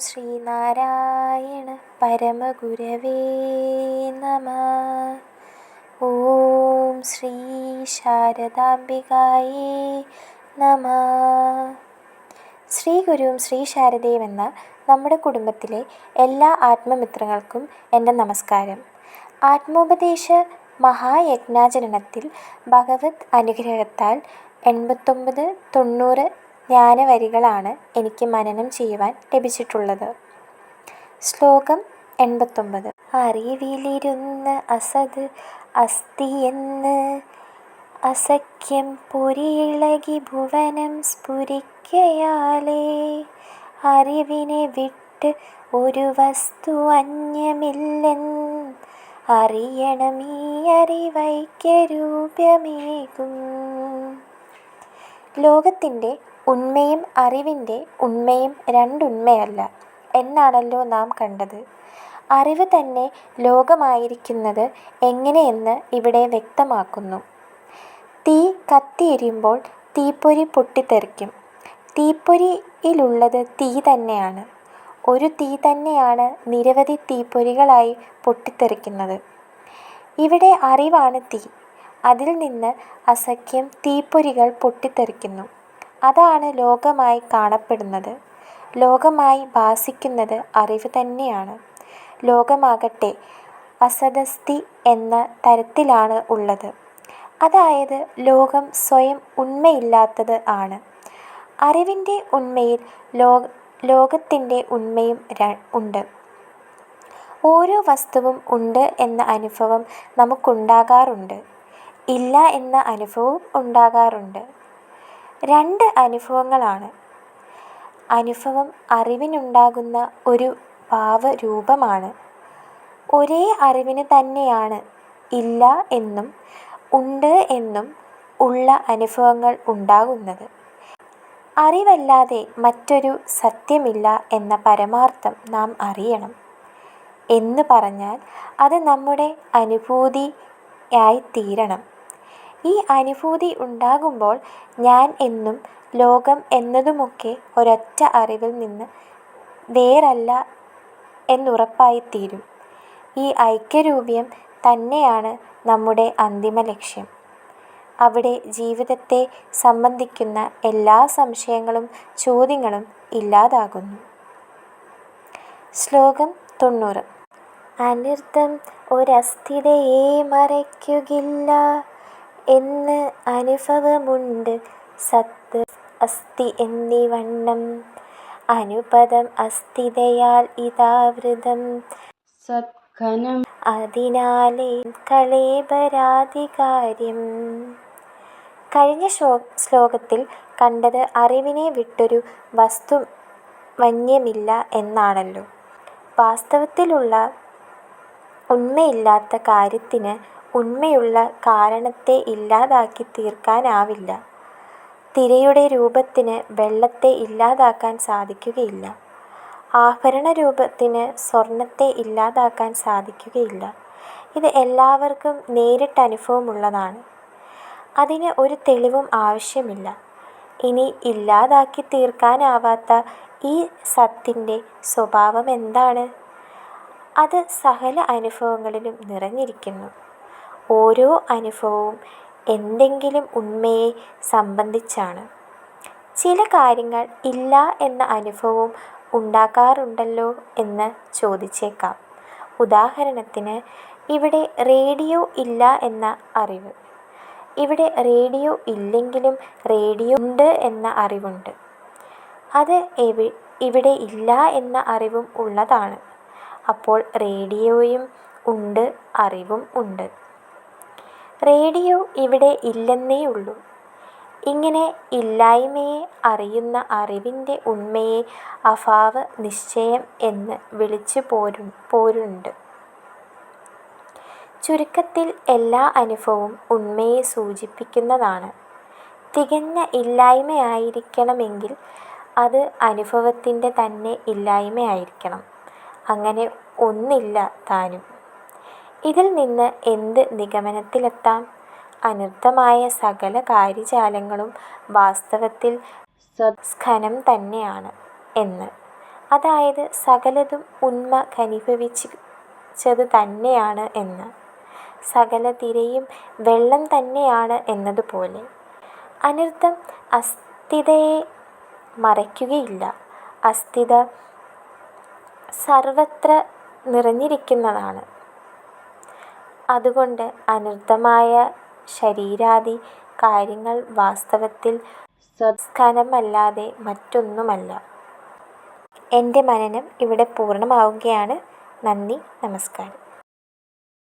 ശ്രീനാരായണ പരമഗുരവേ നമ. ഓം ശ്രീ ശാരദാംബികായേ നമ. ശ്രീ ഗുരുവും ശ്രീ ശാരദയും എന്ന നമ്മുടെ കുടുംബത്തിലെ എല്ലാ ആത്മമിത്രങ്ങൾക്കും എന്റെ നമസ്കാരം. ആത്മോപദേശ മഹായജ്ഞാചരണത്തിൽ ഭഗവത് അനുഗ്രഹത്താൽ എൺപത്തൊമ്പത് തൊണ്ണൂറ് ജ്ഞാനവരികളാണ് എനിക്ക് മനനം ചെയ്യുവാൻ ലഭിച്ചിട്ടുള്ളത്. ശ്ലോകം എൺപത്തൊമ്പത്. അറിവിലിരുന്ന് അസത് അസ്ഥിയെന്ന് അസഖ്യം പുരിയിളകി ഭുവനം സ്ഫുരിക്കയാലേ. അറിവിനെ വിട്ട് ഒരു വസ്തു അന്യമില്ലെന്ന് അറിയണം ഈ അറിവൈക്യരൂപ്യമേകും. ലോകത്തിന്റെ ഉണ്മയും അറിവിന്റെ ഉണ്മയും രണ്ടുണ്മയല്ല എന്നാണല്ലോ നാം കണ്ടത്. അറിവ് തന്നെ ലോകമായിരിക്കുന്നത് എങ്ങനെയെന്ന് ഇവിടെ വ്യക്തമാക്കുന്നു. തീ കത്തിയെരിയുമ്പോൾ തീപ്പൊരി പൊട്ടിത്തെറിക്കും. തീപ്പൊരിയിലുള്ളത് തീ തന്നെയാണ്. ഒരു തീ തന്നെയാണ് നിരവധി തീപ്പൊരികളായി പൊട്ടിത്തെറിക്കുന്നത്. ഇവിടെ അറിവാണ് തീ. അതിൽ നിന്ന് അസഖ്യം തീപ്പൊരികൾ പൊട്ടിത്തെറിക്കുന്നു. അതാണ് ലോകമായി കാണപ്പെടുന്നത്. ലോകമായി ഭാസിക്കുന്നത് അറിവ് തന്നെയാണ്. ലോകമാകട്ടെ അസദസ്തി എന്ന തരത്തിലാണ് ഉള്ളത്. അതായത് ലോകം സ്വയം ഉണ്മയില്ലാത്തത് ആണ്. അറിവിന്റെ ഉണ്മയിൽ ലോ ലോകത്തിന്റെ ഉണ്മയും ഉണ്ട്. ഓരോ വസ്തുവും ഉണ്ട് എന്ന അനുഭവം നമുക്കുണ്ടാകാറുണ്ട്. ഇല്ല എന്ന അനുഭവവും ഉണ്ടാകാറുണ്ട്. രണ്ട് അനുഭവങ്ങളാണ്. അനുഭവം അറിവിനുണ്ടാകുന്ന ഒരു ഭാവരൂപമാണ്. ഒരേ അറിവിന് തന്നെയാണ് ഇല്ല എന്നും ഉണ്ട് എന്നും ഉള്ള അനുഭവങ്ങൾ ഉണ്ടാകുന്നത്. അറിവല്ലാതെ മറ്റൊരു സത്യമില്ല എന്ന പരമാർത്ഥം നാം അറിയണം. എന്ന് പറഞ്ഞാൽ അത് നമ്മുടെ അനുഭൂതിയായിത്തീരണം ഈ അനുഭൂതി ഉണ്ടാകുമ്പോൾ ഞാൻ എന്നും ലോകം എന്നതുമൊക്കെ ഒരൊറ്റ അറിവിൽ നിന്ന് വേറല്ല എന്നുറപ്പായിത്തീരും. ഈ ഐക്യരൂപ്യം തന്നെയാണ് നമ്മുടെ അന്തിമ ലക്ഷ്യം. അവിടെ ജീവിതത്തെ സംബന്ധിക്കുന്ന എല്ലാ സംശയങ്ങളും ചോദ്യങ്ങളും ഇല്ലാതാകുന്നു. ശ്ലോകം തൊണ്ണൂറ്. അനർത്ഥം ഒരസ്ഥിതയെ മറയ്ക്കുകില്ല. എന്ന് അനുഭവമുണ്ട്. സത്ത് അസ്ഥി എന്നിവണ്ണം അനുപദം അസ്ഥിതയാൽ ഇതാവൃതം സത്ഘനം അതിനാലേ കളേബരാധികാര്യം കഴിഞ്ഞ ശ്ലോ ശ്ലോകത്തിൽ കണ്ടത് അറിവിനെ വിട്ടൊരു വസ്തു വന്യമില്ല എന്നാണല്ലോ. വാസ്തവത്തിലുള്ള ഉണ്മയില്ലാത്ത കാര്യത്തിന് ഉണ്മയുള്ള കാരണത്തെ ഇല്ലാതാക്കി തീർക്കാനാവില്ല. തിരയുടെ രൂപത്തിന് വെള്ളത്തെ ഇല്ലാതാക്കാൻ സാധിക്കുകയില്ല. ആഭരണ രൂപത്തിന് സ്വർണത്തെ ഇല്ലാതാക്കാൻ സാധിക്കുകയില്ല. ഇത് എല്ലാവർക്കും നേരിട്ട് അനുഭവമുള്ളതാണ്. അതിന് ഒരു തെളിവും ആവശ്യമില്ല. ഇനി ഇല്ലാതാക്കി തീർക്കാനാവാത്ത ഈ സത്തിന്റെ സ്വഭാവം എന്താണ്? അത് സകല അനുഭവങ്ങളിലും നിറഞ്ഞിരിക്കുന്നു. ഓരോ അനുഭവവും എന്തെങ്കിലും ഉണ്മയെ സംബന്ധിച്ചാണ്. ചില കാര്യങ്ങൾ ഇല്ല എന്ന അനുഭവവും ഉണ്ടാകാറുണ്ടല്ലോ എന്ന് ചോദിച്ചേക്കാം. ഉദാഹരണത്തിന് ഇവിടെ റേഡിയോ ഇല്ല എന്ന അറിവ്. ഇവിടെ റേഡിയോ ഇല്ലെങ്കിലും റേഡിയോ ഉണ്ട് എന്ന അറിവുണ്ട്. അത് എവി ഇവിടെ ഇല്ല എന്ന അറിവും ഉള്ളതാണ്. അപ്പോൾ റേഡിയോയും ഉണ്ട് അറിവും ഉണ്ട്. റേഡിയോ ഇവിടെ ഇല്ലെന്നേ ഉള്ളൂ ഇങ്ങനെ ഇല്ലായ്മയെ അറിയുന്ന അറിവിന്റെ ഉണ്മയെ അഭാവ നിശ്ചയം എന്ന് വിളിച്ചു പോരു പോരുണ്ട്. ചുരുക്കത്തിൽ എല്ലാ അനുഭവവും ഉണ്മയെ സൂചിപ്പിക്കുന്നതാണ്. തികഞ്ഞ ഇല്ലായ്മയായിരിക്കണമെങ്കിൽ അത് അനുഭവത്തിന്റെ തന്നെ ഇല്ലായ്മയായിരിക്കണം. അങ്ങനെ ഒന്നില്ല താനും. ഇതിൽ നിന്ന് എന്ത് നിഗമനത്തിലെത്താം അനർത്ഥമായ സകല കാര്യജാലങ്ങളും വാസ്തവത്തിൽ സത് സ്ഖനം തന്നെയാണ് എന്ന് അതായത് സകലതും ഉന്മ ഖനിഭവിച്ചത് തന്നെയാണ് എന്ന്. സകല തിരയും വെള്ളം തന്നെയാണ് എന്നതുപോലെ. അനർത്ഥം അസ്ഥിതയെ മറയ്ക്കുകയില്ല. അസ്ഥിത സർവത്ര നിറഞ്ഞിരിക്കുന്നതാണ്. അതുകൊണ്ട് അനർത്ഥമായ ശരീരാദി കാര്യങ്ങൾ വാസ്തവത്തിൽ സ്ഖലനമല്ലാതെ മറ്റൊന്നുമല്ല. എന്റെ മനനം ഇവിടെ പൂർണമാവുകയാണ്. നന്ദി, നമസ്കാരം.